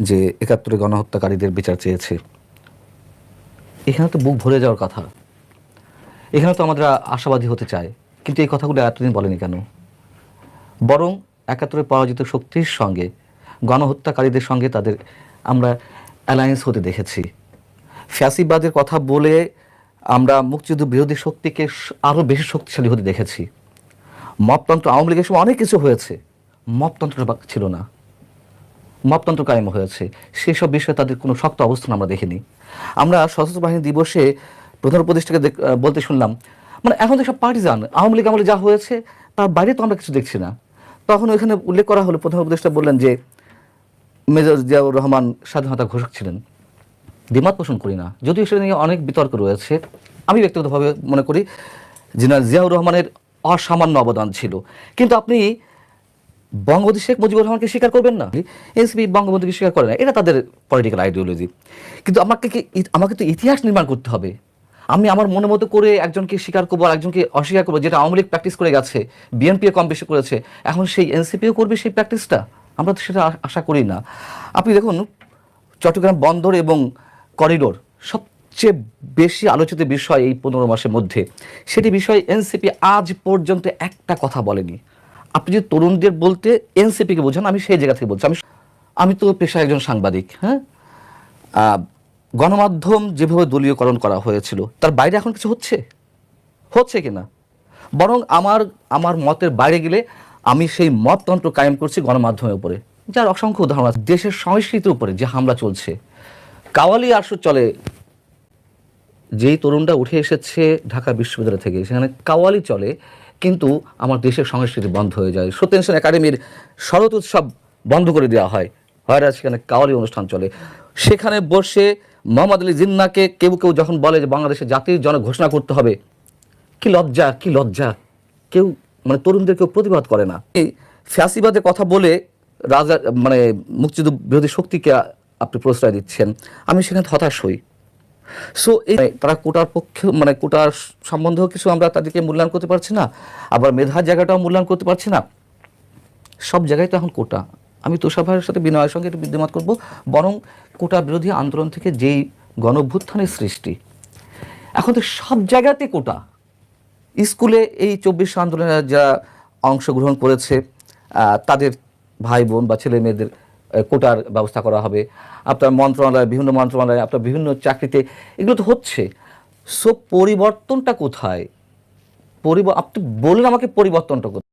যে একাত্তরে গণহত্যাকারীদের বিচার চেয়েছে। এখানে তো বুক ভরে যাওয়ার কথা। এখানে তো আমরা আশাবাদী হতে চাই কিন্তু এই কথাগুলো এতদিন বলেনি কেন? বরং একাত্তরে পরাজিত শক্তির সঙ্গে, গণহত্যাকারীদের সঙ্গে তাদের আমরা অ্যালায়েন্স হতে দেখেছি। ফ্যাসিবাদের কথা বলে আমরা মুক্তিযুদ্ধ বিরোধী শক্তিকে আরও বেশি শক্তিশালী হতে দেখেছি। মপতন্ত্র আওয়ামী লীগের সময় অনেক কিছু হয়েছে। মপতন্ত্র ছিল না। মপতন্ত্র কায়েম হয়েছে। সেসব বিষয়ে তাদের কোনো শক্ত অবস্থান আমরা দেখিনি। আমরা সশস্ত্র বাহিনী দিবসে প্রধান উপদেষ্টাকে বলতে শুনলাম মানে এখন তো সব পার্টিজান আওয়ামী লীগ আমলে যা হয়েছে, তার বাইরে তো আমরা কিছু দেখছি না। তখন ওইখানে উল্লেখ করা হলো প্রধান উপদেষ্টা বললেন যে, মেজর জিয়াউর রহমান স্বাধীনতা ঘোষক ছিলেন। দ্বিমত পোষণ করি না। যদিও সেটা নিয়ে অনেক বিতর্ক রয়েছে। আমি ব্যক্তিগতভাবে মনে করি, জেনারেল জিয়াউর রহমানের অসামান্য অবদান ছিল। কিন্তু আপনি বঙ্গবন্ধু শেখ মুজিবুর রহমানকে স্বীকার করবেন না? এনসিপি বঙ্গবন্ধুকে স্বীকার করে না। এটা তাদের পলিটিক্যাল আইডিওলজি কিন্তু আমাকে কি আমাকে তো ইতিহাস নির্মাণ করতে হবে। আমি আমার মনে মতো করে একজনকে স্বীকার করব আর একজনকে অস্বীকার করব, যেটা আওয়ামী লীগ প্র্যাকটিস করে গেছে বিএনপি কম বেশি করেছে। এখন সেই এনসিপিও করবে সেই প্র্যাকটিসটা আমরা তো সেটা আশা করি না। আপনি দেখুন, চট্টগ্রাম বন্দর এবং করিডোর সবচেয়ে বেশি আলোচিত বিষয় এই পনেরো মাসের মধ্যে। সেটি বিষয়ে এনসিপি আজ পর্যন্ত একটা কথা বলেনি। আপনি যদি তরুণদের বলতে এনসিপিকে বোঝান, আমি সেই জায়গা থেকে বলছি। আমি আমি তো পেশায় একজন সাংবাদিক হ্যাঁ? গণমাধ্যম যেভাবে দলীয়করণ করা হয়েছিল, তার বাইরে এখন কিছু হচ্ছে? হচ্ছে কি না বরং আমার আমার মতের বাইরে গেলে আমি সেই মততন্ত্র কায়েম করছি গণমাধ্যমের উপরে। যার অসংখ্য উদাহরণ আছে। দেশের সংস্কৃতির উপরে যে হামলা চলছে, কাওয়ালি আসর চলে। যেই তরুণটা উঠে এসেছে ঢাকা বিশ্ববিদ্যালয় থেকে, সেখানে কাওয়ালি চলে। কিন্তু আমার দেশের সংস্কৃতি বন্ধ হয়ে যায়। সত্যেন সেন একাডেমির শরৎ উৎসব বন্ধ করে দেওয়া হয়। হয় সেখানে কাওয়ালি অনুষ্ঠান চলে। সেখানে বসে মোহাম্মদ আলী জিন্নাকে কেউ কেউ যখন বলে যে বাংলাদেশের জাতির জন ঘোষণা করতে হবে, কি লজ্জা কি লজ্জা। কেউ মানে তরুণদের কেউ প্রতিবাদ করে না। এই ফ্যাসিবাদের কথা বলে রাজা মানে মুক্তিযুদ্ধ বিরোধী শক্তিকে আপনি প্রশ্রয় দিচ্ছেন। আমি সেখানে হতাশ হই। সো এই তারা কোটার পক্ষে মানে কোটার সম্বন্ধেও কিছু আমরা তাদেরকে মূল্যায়ন করতে পারছি না, আবার মেধার জায়গাটাও মূল্যায়ন করতে পারছি না। সব জায়গায় তো এখন কোটা। আমি তুষার ভাইয়ের সাথে বিনয়ের সঙ্গে এটা বিদ্যমান করব, বরং কোটা বিরোধী আন্দোলন থেকে যেই গণভ্যুত্থানের সৃষ্টি, এখন তো সব জায়গাতে কোটা। স্কুলে এই চব্বিশ আন্দোলনে যারা অংশগ্রহণ করেছে তাদের ভাই বোন বা ছেলে মেয়েদের কোটার ব্যবস্থা করা হবে। আপনার মন্ত্রণালয়, বিভিন্ন মন্ত্রণালয়, আপনার বিভিন্ন চাকরিতে, এগুলো তো হচ্ছে। সো পরিবর্তনটা কোথায়? পরিব আপনি বলুন আমাকে পরিবর্তনটা কোথায়।